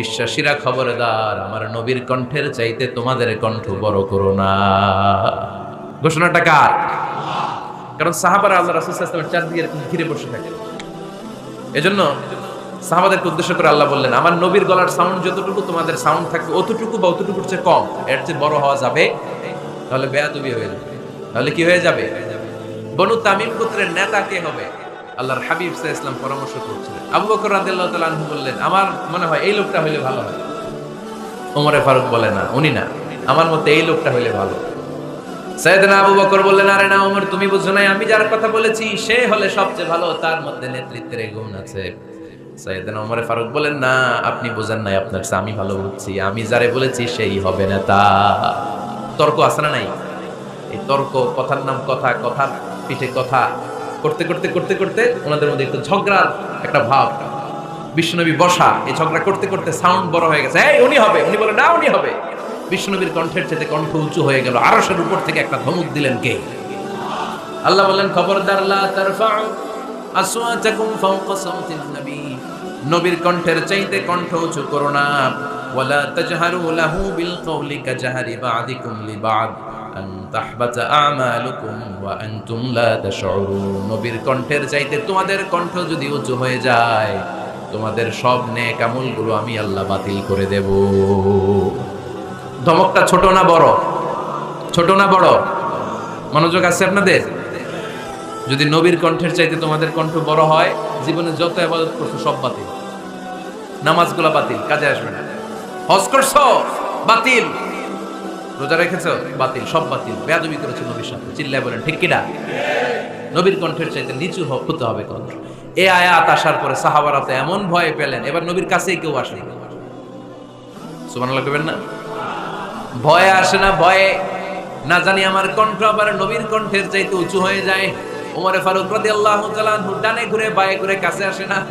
বিশ্বাসীরা খবরদার, আমার নবীর কণ্ঠের চাইতে তোমাদের কণ্ঠ বড় করো না ঘোষণাটা কার? কারণ সাহাবারা আল্লাহ রাসূল চারদিকে এরকম ঘিরে বসে থাকে। এজন্য সাহাবাদেরকে উদ্দেশ্য করে আল্লাহ বললেন, আমার নবীর গলার সাউন্ড যতটুকু তোমাদের সাউন্ড থাকবে, অতটুকু বা অতটুকুর চেয়ে কম। এর চেয়ে বড় হওয়া যাবে তাহলে বেয়াদবি হয়ে যাবে। তাহলে কি হয়ে যাবে? বনু তামিম গোত্রের নেতা কে হবে? আল্লাহর হাবিব সাল্লাল্লাহু ইসলাম পরামর্শ করছিলেন। আবু বকর রাদিয়াল্লাহু তাআলা আনহু বললেন, আমার মনে হয় এই লোকটা হইলে ভালো হয়। ওমরে ফারুক বলে, না, উনি না। আমার মতে এই লোকটা হইলে ভালো। সৈয়দনা আবু বকর বললেন, আরে না, ওমর, তুমি বুঝছ নাই, আমি যার কথা বলেছি, সে হলে সবচেয়ে ভালো, তার মধ্যে নেতৃত্বের গুণ আছে। সৈয়দনা ওমরে ফারুক বলেন, না, আপনি বোঝেন নাই আপনার আমি ভালো বুঝছি, আমি যারে বলেছি সেই হবে নেতা। তর্ক আছে না নাই? এই তর্ক, কথার নাম কথা, কথার পিঠে কথা করতে করতে করতে করতে ওনাদের মধ্যে একটু ঝগড়ার একটা ভাব। বিষ্ণুনবী বসা, এই ঝগড়া করতে করতে সাউন্ড বড় হয়ে গেছে। এই, উনি হবে। উনি বলে না, উনি হবে। বিষ্ণুনবীর কণ্ঠের চেয়ে কণ্ঠ উঁচু হয়ে গেল। আরশের উপর থেকে একটা ধমক দিলেন কে? আল্লাহ বললেন, খবরদার, লা তারফাউ আসওয়াতাকুম ফাওকা সাওতিন নবী। নবীর কণ্ঠের চাইতে কণ্ঠ উঁচু করো না। ওয়ালা তাজহারু লাহু বিল কওলি কাজহারি বা'দিকুম লিবা'দ। আন তাহবাতা আমালুকুম ওয়া আনতুম লা নবীর কণ্ঠের চাইতে তোমাদের কণ্ঠ যদি উঁচু হয়ে যায়, তোমাদের সব নেক আমলগুলো আমি আল্লাহ বাতিল করে দেব। ধমকটা ছোট না বড়? ছোট না বড়? মনোযোগ আছে আপনাদের? যদি নবীর কণ্ঠের চাইতে তোমাদের কণ্ঠ বড় হয়, জীবনে যত আবাদত করছ সব বাতিল। নামাজগুলো বাতিল, কাজে আসবে না। হজ করছ? বাতিল। রোজা রেখেছো? বাতিল, সব বাতিল। বেয়াদবি করেছ নবীর সাথে। চিল্লায় বলেন, ঠিক কিনা নবীর কণ্ঠের চাইতে নিচু হতে হবে কণ্ঠ। এ আয়াত আসার পরে সাহাবারাতে এমন ভয় পেলেন। এবার নবীর কাছেই কেউ আসেনি কইবেন না? ভয়ে আসে না, ভয়ে। না জানি আমার কণ্ঠ, আবার নবীর কণ্ঠের চাইতে উঁচু হয়ে যায়। ওমরে ফারুক তাআলা আনহু ডানে ঘুরে বায়ে ঘুরে কাছে আসে না।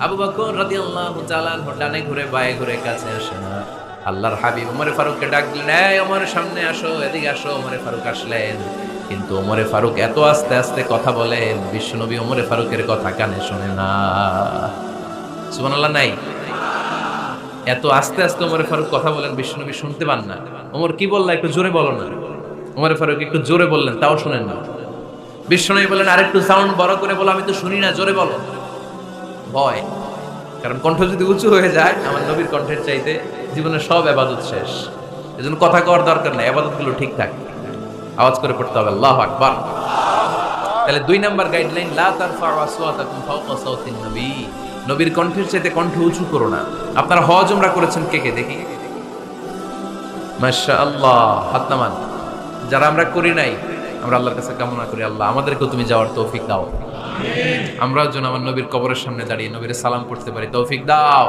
আবু বকর তাআলা আনহু ডানে ঘুরে বায়ে ঘুরে কাছে আসে না। আল্লাহর হাবিব ওমরে ফারুককে ডাক দিলেন এই ওমরের সামনে আসো, এদিকে আসো। ওমরে ফারুক আসলেন। কিন্তু ওমরে ফারুক এত আস্তে আস্তে কথা বলেন, বিশ্বনবী ওমরে ফারুকের কথা কানে শোনে না। সুবহানাল্লাহ, নাই? এত আস্তে আস্তে ওমরে ফারুক কথা বলেন, বিশ্বনবী শুনতে পান না। ওমর কি বললা, একটু জোরে বলো না। ওমরে ফারুক একটু জোরে বললেন, তাও শোনেন না। বিশ্বনবী বললেন, আরেকটু সাউন্ড বড় করে বলো, আমি তো শুনি না, জোরে বলো। ভয়। কারণ কণ্ঠ যদি উঁচু হয়ে যায়, আমার নবীর কণ্ঠের চাইতে জীবনের সব আবাদত শেষ। এজন্য কথা কওয়ার দরকার নাই, আবাদতগুলো ঠিকঠাক আওয়াজ করে পড়তে হবে, আল্লাহ আকবার। তাহলে দুই নাম্বার গাইডলাইন লা তারফাউ আসওয়াতাকুম ফাওকা সাওতিন নবী। নবীর কণ্ঠের চাইতে কণ্ঠ উঁচু করো না। আপনারা হজ উমরা করেছেন কে কে? দেখি। মাশাআল্লাহ, হাত যারা আমরা করি নাই, আমরা আল্লাহর কাছে কামনা করি, আল্লাহ আমাদেরকেও তুমি যাওয়ার তৌফিক দাও। আমরাও যেন আমার নবীর কবরের সামনে দাঁড়িয়ে নবীর সালাম করতে পারি। তৌফিক দাও।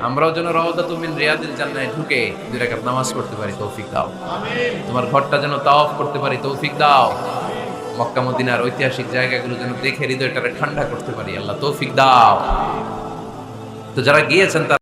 আমরাও যেন রওদা তুমি রিয়াদিল জান্নায় ঢুকে দুই রাকাত নামাজ পড়তে পারি। তৌফিক দাও। তোমার ঘরটা যেন তাওয়াফ করতে পারি। তৌফিক দাও। মক্কা মদিনার ঐতিহাসিক জায়গাগুলো যেন দেখে হৃদয়টারে ঠান্ডা করতে পারি। আল্লাহ তৌফিক দাও। তো যারা গিয়েছেন তারা